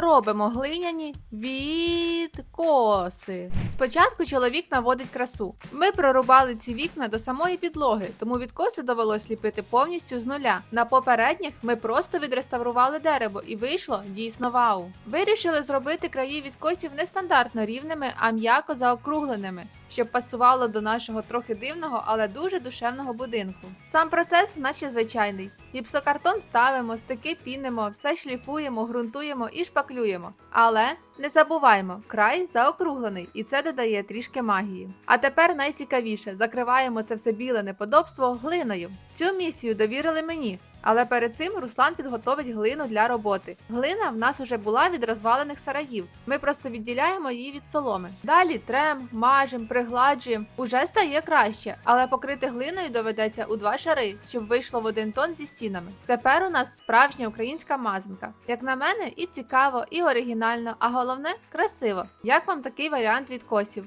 Робимо глиняні відкоси. Спочатку чоловік наводить красу. Ми прорубали ці вікна до самої підлоги, тому відкоси довелось ліпити повністю з нуля. На попередніх ми просто відреставрували дерево і вийшло дійсно вау. Вирішили зробити краї відкосів не стандартно рівними, а м'яко заокругленими. Щоб пасувало до нашого трохи дивного, але дуже душевного будинку. Сам процес, наче звичайний. Гіпсокартон ставимо, стики пінимо, все шліфуємо, ґрунтуємо і шпаклюємо. Але не забуваймо, край заокруглений, і це додає трішки магії. А тепер найцікавіше закриваємо це все біле неподобство глиною. Цю місію довірили мені. Але перед цим Руслан підготовить глину для роботи. Глина в нас уже була від розвалених сараїв. Ми просто відділяємо її від соломи. Далі трем, мажем, пригладжуємо. Уже стає краще, але покрити глиною доведеться у два шари, щоб вийшло в один тон зі стінами. Тепер у нас справжня українська мазанка. Як на мене, і цікаво, і оригінально, а головне красиво. Як вам такий варіант відкосів?